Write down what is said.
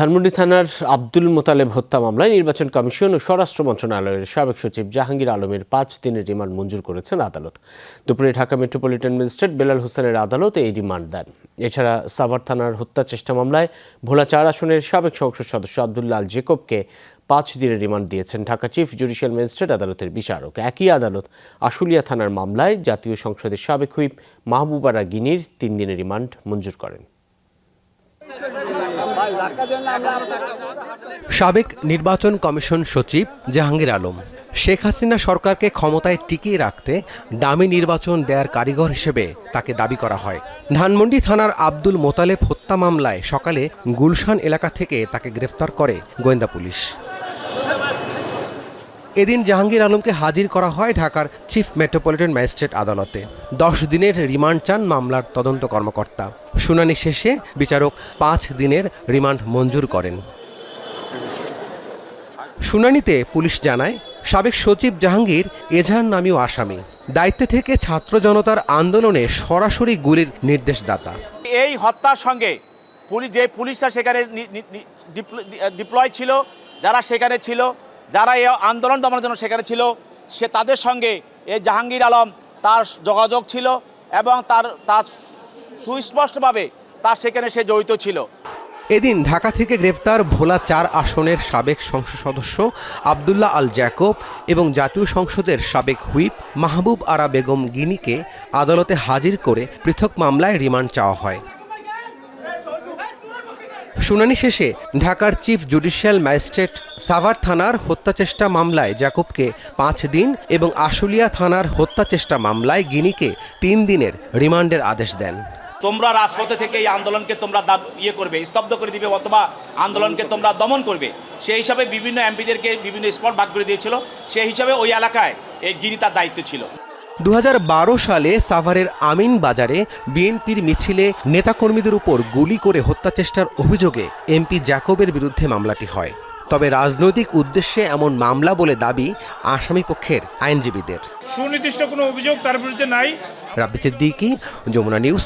ধানমন্ডি থানার আব্দুল মোতালেব হত্যা মামলায় নির্বাচন কমিশন ও স্বরাষ্ট্র মন্ত্রণালয়ের সাবেক সচিব জাহাঙ্গীর আলমের পাঁচ দিনের রিমান্ড মঞ্জুর করেছেন আদালত। দুপুরে ঢাকা মেট্রোপলিটন ম্যাজিস্ট্রেট বেলাল হোসেনের আদালত এই রিমান্ড দেন। এছাড়া সাভার থানার হত্যা চেষ্টা মামলায় ভোলা চার আসনের সাবেক সংসদ সদস্য আবদুল্লাহ আল জেকবকে পাঁচ দিনের রিমান্ড দিয়েছেন ঢাকা চিফ জুডিশিয়াল ম্যাজিস্ট্রেট আদালতের বিচারক। একই আদালত আশুলিয়া থানার মামলায় জাতীয় সংসদের সাবেক হুইপ মাহবুবারা গিনির তিন দিনের রিমান্ড মঞ্জুর করেন। সাবেক নির্বাচন কমিশন সচিব জাহাঙ্গীর আলম, শেখ হাসিনা সরকারকে ক্ষমতায় টিকিয়ে রাখতে দামি নির্বাচন দেয়ার কারিগর হিসেবে তাকে দাবি করা হয়। ধানমন্ডি থানার আব্দুল মোতালেব হত্যা মামলায় সকালে গুলশান এলাকা থেকে তাকে গ্রেফতার করে গোয়েন্দা পুলিশ। এদিন জাহাঙ্গীর আলমকে হাজির করা হয় ঢাকার চিফ মেট্রোপলিটন ম্যাজিস্ট্রেট আদালতে। দশ দিনের রিমান্ড চান মামলার তদন্ত কর্মকর্তা। শুনানি শেষে বিচারক পাঁচ দিনের রিমান্ড মঞ্জুর করেন। শুনানিতে পুলিশ জানায়, সাবেক সচিব জাহাঙ্গীর এজাহার নামীয় আসামি। দায়িত্বে থেকে ছাত্র জনতার আন্দোলনে সরাসরি গুলির নির্দেশদাতা। এই হত্যার সঙ্গে পুলিশ যে পুলিশরা সেখানে ডিপ্লয় ছিল, যারা সেখানে ছিল যারা এই আন্দোলন দমানোর জন্য সেখানে ছিল, সে তাদের সঙ্গে এই জাহাঙ্গীর আলম তার যোগাযোগ ছিল এবং তার তার সুস্পষ্টভাবে তার সেখানে সে জড়িত ছিল। এদিন ঢাকা থেকে গ্রেফতার ভোলা চার আসনের সাবেক সংসদ সদস্য আবদুল্লাহ আল জ্যাকব এবং জাতীয় সংসদের সাবেক হুইপ মাহবুব আরা বেগম গিনিকে আদালতে হাজির করে পৃথক মামলায় রিমান্ড চাওয়া হয়। শুনানি শেষে ঢাকার চিফ জুডিশিয়াল ম্যাজিস্ট্রেট সাভার থানার হত্যাচেষ্টা মামলায় জ্যাকবকে পাঁচ দিন এবং আশুলিয়া থানার হত্যাচেষ্টা মামলায় গিনিকে তিন দিনের রিমান্ডের আদেশ দেন। তোমরা রাজপথে থেকে এই আন্দোলনকে তোমরা ইয়ে করবে, স্তব্ধ করে দিবে অথবা আন্দোলনকে তোমরা দমন করবে। সেই হিসাবে বিভিন্ন এমপিদেরকে বিভিন্ন স্পট ভাগ করে দিয়েছিল। সেই হিসাবে ওই এলাকায় এই গিরি তার দায়িত্ব ছিল। দুহাজার বারো সালে সাভারের আমিন বাজারে বিএনপির মিছিলে নেতাকর্মীদের উপর গুলি করে হত্যা চেষ্টার অভিযোগে এমপি জ্যাকবের বিরুদ্ধে মামলাটি হয়। তবে রাজনৈতিক উদ্দেশ্যে এমন মামলা বলে দাবি আসামি পক্ষের আইনজীবীদের। সুনির্দিষ্ট কোনো অভিযোগ তার বিরুদ্ধে নাই। রাব্বি সিদ্দিকি যমুনা নিউজ।